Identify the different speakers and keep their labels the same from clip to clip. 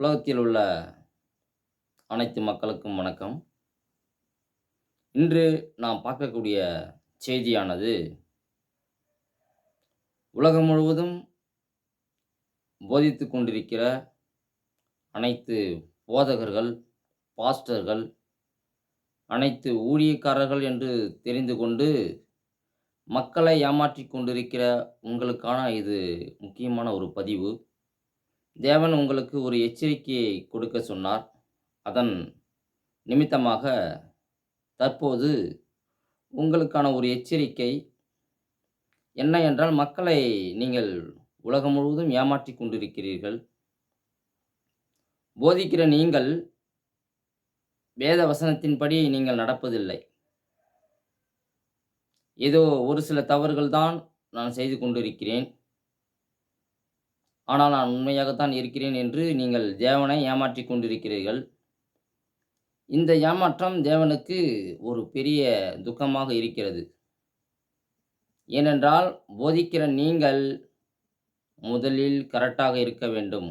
Speaker 1: உலகத்தில் உள்ள அனைத்து மக்களுக்கும் வணக்கம். இன்று நாம் பார்க்கக்கூடிய செய்தியானது உலகம் முழுவதும் போதித்து கொண்டிருக்கிற அனைத்து போதகர்கள் பாஸ்டர்கள் அனைத்து ஊழியக்காரர்கள் என்று தெரிந்து கொண்டு மக்களை ஏமாற்றி கொண்டிருக்கிற உங்களுக்கான இது முக்கியமான ஒரு பதிவு. தேவன் உங்களுக்கு ஒரு எச்சரிக்கையை கொடுக்க சொன்னார். அதன் நிமித்தமாக தற்போது உங்களுக்கான ஒரு எச்சரிக்கை என்ன என்றால் மக்களை நீங்கள் உலகம் முழுவதும் ஏமாற்றிக் கொண்டிருக்கிறீர்கள். போதிக்கிற நீங்கள் வேத வசனத்தின்படி நீங்கள் நடப்பதில்லை. ஏதோ ஒரு சில தவறுகள் தான் நான் செய்து கொண்டிருக்கிறேன். ஆனால் நான் உண்மையாகத்தான் இருக்கிறேன் என்று நீங்கள் தேவனை ஏமாற்றி கொண்டிருக்கிறீர்கள். இந்த ஏமாற்றம் தேவனுக்கு ஒரு பெரிய துக்கமாக இருக்கிறது. ஏனென்றால் போதிக்கிற நீங்கள் முதலில் கரெக்டாக இருக்க வேண்டும்.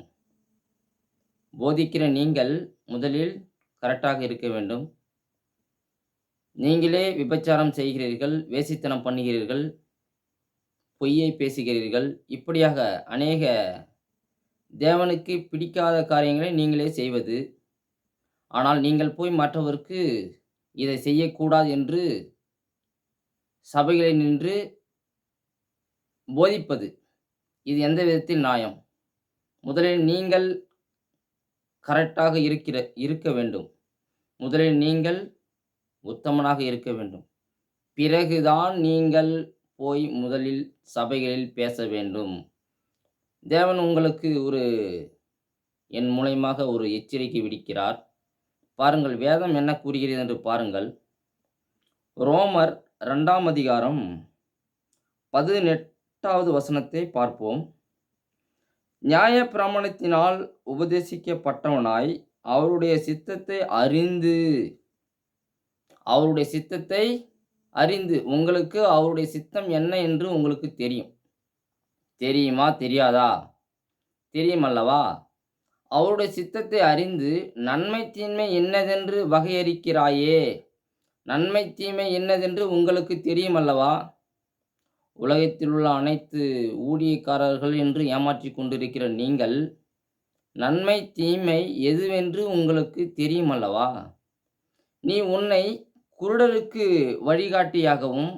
Speaker 1: போதிக்கிற நீங்கள் முதலில் கரெக்டாக இருக்க வேண்டும். நீங்களே விபச்சாரம் செய்கிறீர்கள் வேசித்தனம் பண்ணுகிறீர்கள் பொய்யை பேசுகிறீர்கள். இப்படியாக அநேக தேவனுக்கு பிடிக்காத காரியங்களை நீங்களே செய்வது. ஆனால் நீங்கள் போய் மற்றவருக்கு இதை செய்யக்கூடாது என்று சபைகளை நின்று போதிப்பது. இது எந்த விதத்தில் நியாயம்? முதலில் நீங்கள் கரெக்டாக இருக்கிற இருக்க வேண்டும். முதலில் நீங்கள் உத்தமனாக இருக்க வேண்டும். பிறகுதான் நீங்கள் போய் முதலில் சபைகளில் பேச வேண்டும். தேவன் உங்களுக்கு ஒரு என் மூலயமாக ஒரு எச்சரிக்கை விடுக்கிறார். பாருங்கள் வேதம் என்ன கூறுகிறது என்று பாருங்கள். ரோமர் ரெண்டாம் அதிகாரம் பதினெட்டாவது வசனத்தை பார்ப்போம். நியாய பிரமாணத்தினால் உபதேசிக்கப்பட்டவனாய் அவருடைய சித்தத்தை அறிந்து அவருடைய சித்தத்தை அறிந்து உங்களுக்கு அவருடைய சித்தம் என்ன என்று உங்களுக்கு தெரியும். தெரியுமா தெரியாதா? தெரியும் அல்லவா அவருடைய சித்தத்தை அறிந்து நன்மை தீன்மை என்னதென்று வகையறிக்கிறாயே? நன்மை தீமை என்னதென்று உங்களுக்கு தெரியும் அல்லவா உலகத்தில் உள்ள அனைத்து ஊழியக்காரர்கள் என்று ஏமாற்றி கொண்டிருக்கிற நீங்கள் நன்மை தீமை எதுவென்று உங்களுக்கு தெரியும் அல்லவா நீ உன்னை குருடருக்கு வழிகாட்டியாகவும்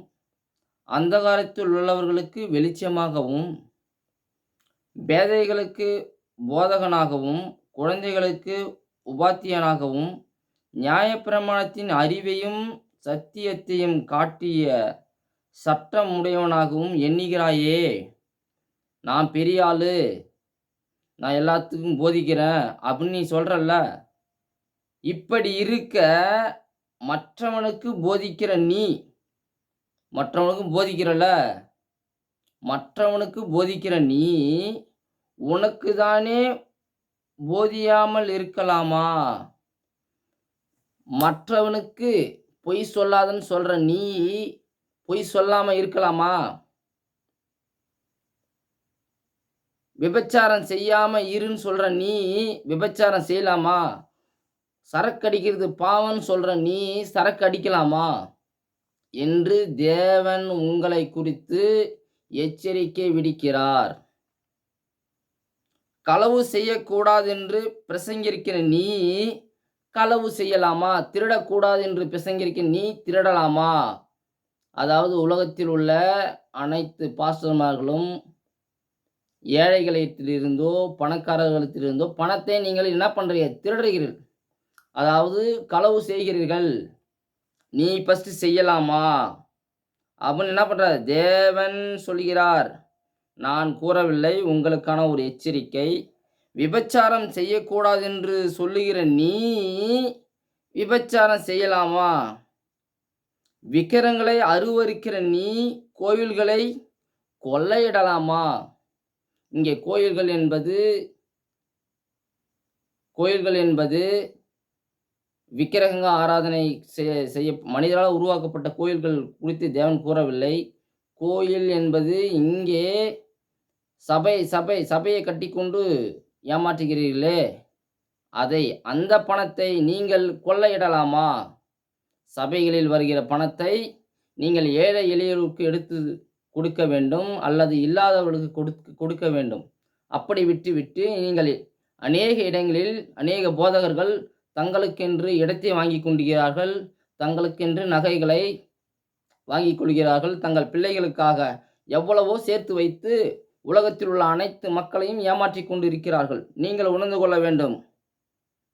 Speaker 1: அந்தகாரத்தில் உள்ளவர்களுக்கு வெளிச்சமாகவும் பேதைகளுக்கு போதகனாகவும் குழந்தைகளுக்கு உபாத்தியனாகவும் நியாயப்பிரமாணத்தின் அறிவையும் சத்தியத்தையும் காட்டிய சட்டமுடையவனாகவும் எண்ணுகிறாயே. நான் பெரிய ஆளு நான் எல்லாத்துக்கும் போதிக்கிறேன் அப்படின்னு நீ சொல்கிறல்ல இப்படி இருக்க மற்றவனுக்கு போதிக்கிற நீ மற்றவனுக்கு போதிக்கிறல்ல? மற்றவனுக்கு போதிக்கிற நீ உனக்கு தானே போதியாமல் இருக்கலாமா? மற்றவனுக்கு பொய் சொல்லாதன்னு சொல்கிற நீ பொய் சொல்லாமல் இருக்கலாமா? விபச்சாரம் செய்யாமல் இருன்னு சொல்கிற நீ விபச்சாரம் செய்யலாமா? சரக்கு அடிக்கிறது பாவம்னு சொல்கிற நீ சரக்கு அடிக்கலாமா? என்று தேவன் உங்களை குறித்து எச்சரிக்கை விடுக்கிறார். களவு செய்யக்கூடாது என்று பிரசங்கிருக்கிற நீ களவு செய்யலாமா? திருடக்கூடாது என்று பிரசங்கிருக்க நீ திருடலாமா? அதாவது உலகத்தில் உள்ள அனைத்து பாஸ்டர்மார்களும் ஏழைகளிடத்திலிருந்தோ பணக்காரர்களிடத்திலிருந்தோ பணத்தை நீங்கள் என்ன பண்ணுறீங்க திருடுகிறீர்கள். அதாவது களவு செய்கிறீர்கள். நீ ஃபஸ்ட்டு செய்யலாமா? அப்படின்னு என்ன பண்ணுறார் தேவன் சொல்கிறார் நான் கூறவில்லை உங்களுக்கான ஒரு எச்சரிக்கை. விபச்சாரம் செய்யக்கூடாது என்று சொல்லுகிற நீ விபச்சாரம் செய்யலாமா? விக்கிரங்களை அருவருக்கிற நீ கோவில்களை கொள்ளையிடலாமா? இங்கே கோயில்கள் என்பது கோயில்கள் என்பது விக்கிரகங்க ஆராதனை செய்ய செய்ய மனிதரால் உருவாக்கப்பட்ட கோயில்கள் குறித்து தேவன் கூறவில்லை. கோயில் என்பது இங்கே சபை சபை சபையை கட்டிக்கொண்டு ஏமாற்றுகிறீர்களே. அதை அந்த பணத்தை நீங்கள் கொள்ளையிடலாமா? சபைகளில் வருகிற பணத்தை நீங்கள் ஏழை எளியவர்களுக்கு எடுத்து கொடுக்க வேண்டும் அல்லது இல்லாதவர்களுக்கு கொடுக்க கொடுக்க வேண்டும். அப்படி விட்டுவிட்டு நீங்கள் அநேக இடங்களில் அநேக போதகர்கள் தங்களுக்கென்று இடத்தை வாங்கி கொண்டிருக்கிறார்கள். தங்களுக்கென்று நகைகளை வாங்கி கொள்கிறார்கள் தங்கள் பிள்ளைகளுக்காக எவ்வளவோ சேர்த்து வைத்து உலகத்தில் உள்ள அனைத்து மக்களையும் ஏமாற்றிக் கொண்டிருக்கிறார்கள். நீங்கள் உணர்ந்து கொள்ள வேண்டும்.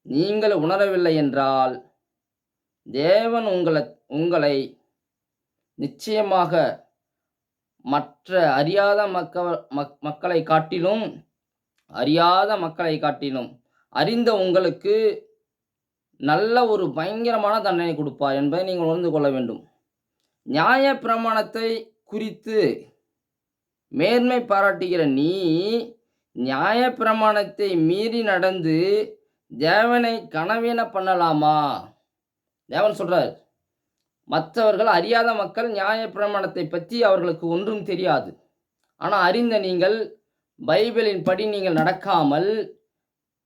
Speaker 1: நீங்கள் உணரவில்லை என்றால் தேவன் உங்களை உங்களை நிச்சயமாக மற்ற அறியாத மக்க மக் மக்களை காட்டிலும் அறியாத மக்களை காட்டிலும் அறிந்த உங்களுக்கு நல்ல ஒரு பயங்கரமான தண்டனை கொடுப்பார் என்பதை நீங்கள் உணர்ந்து கொள்ள வேண்டும். நியாய பிரமாணத்தை குறித்து மேன்மை பாராட்டுகிற நீ நியாய பிரமாணத்தை மீறி நடந்து தேவனை கனவீன பண்ணலாமா? தேவன் சொல்கிறார் மற்றவர்கள் அறியாத மக்கள் நியாய பிரமாணத்தை பற்றி அவர்களுக்கு ஒன்றும் தெரியாது. ஆனால் அறிந்த நீங்கள் பைபிளின் படி நீங்கள் நடக்காமல்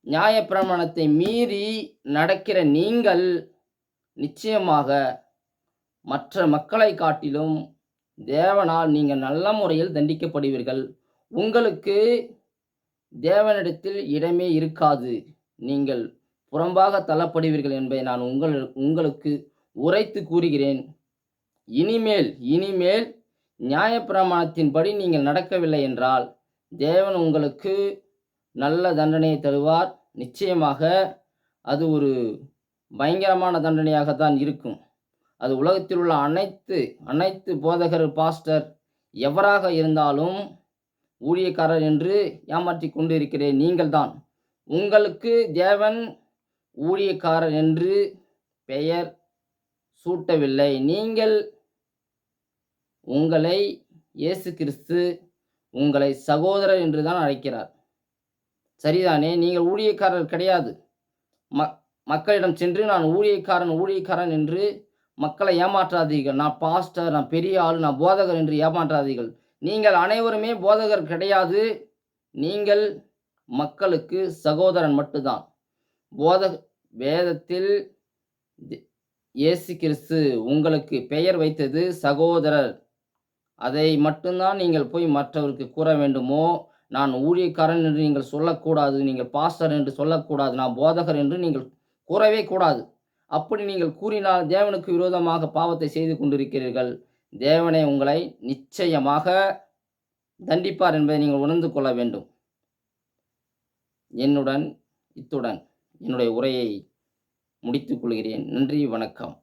Speaker 1: நியாய பிரமாணத்தை மீறி நடக்கிற நீங்கள் நிச்சயமாக மற்ற மக்களை காட்டிலும் தேவனால் நீங்கள் நல்ல முறையில் தண்டிக்கப்படுவீர்கள். உங்களுக்கு தேவனிடத்தில் இடமே இருக்காது. நீங்கள் புறம்பாக தள்ளப்படுவீர்கள் என்பதை நான் உங்கள் உங்களுக்கு உரைத்து கூறுகிறேன். இனிமேல் இனிமேல் நியாயப்பிரமாணத்தின்படி நீங்கள் நடக்கவில்லை என்றால் தேவன் உங்களுக்கு நல்ல தண்டனையை தருவார். நிச்சயமாக அது ஒரு பயங்கரமான தண்டனையாகத்தான் இருக்கும். அது உலகத்தில் உள்ள அனைத்து அனைத்து போதகர் பாஸ்டர் எவராக இருந்தாலும் ஊழியக்காரர் என்று ஏமாற்றி கொண்டு இருக்கிறேன் நீங்கள்தான். உங்களுக்கு தேவன் ஊழியக்காரர் என்று பெயர் சூட்டவில்லை. நீங்கள் உங்களை இயேசு கிறிஸ்து உங்களை சகோதரர் என்று தான் அழைக்கிறார். சரிதானே? நீங்கள் ஊழியக்காரர் கிடையாது. ம மக்களிடம் சென்று நான் ஊழியக்காரன் ஊழியக்காரன் என்று மக்களை ஏமாற்றாதீர்கள். நான் பாஸ்டர் நான் பெரிய ஆள் நான் போதகர் என்று ஏமாற்றாதீர்கள். நீங்கள் அனைவருமே போதகர் கிடையாது. நீங்கள் மக்களுக்கு சகோதரன் மட்டும்தான். போதக வேதத்தில் இயேசு கிறிஸ்து உங்களுக்கு பெயர் வைத்தது சகோதரர். அதை மட்டும்தான் நீங்கள் போய் மற்றவருக்கு கூற வேண்டுமோ? நான் ஊழியக்காரன் என்று நீங்கள் சொல்லக்கூடாது நீங்கள் பாஸ்டர் என்று சொல்லக்கூடாது நான் போதகர் என்று நீங்கள் கூறவே கூடாது. அப்படி நீங்கள் கூறினால் தேவனுக்கு விரோதமாக பாவத்தை செய்து கொண்டிருக்கிறீர்கள். தேவனை உங்களை நிச்சயமாக தண்டிப்பார் என்பதை நீங்கள் உணர்ந்து கொள்ள வேண்டும். என்னுடன் இத்துடன் என்னுடைய உரையை முடித்துக் கொள்கிறேன். நன்றி வணக்கம்.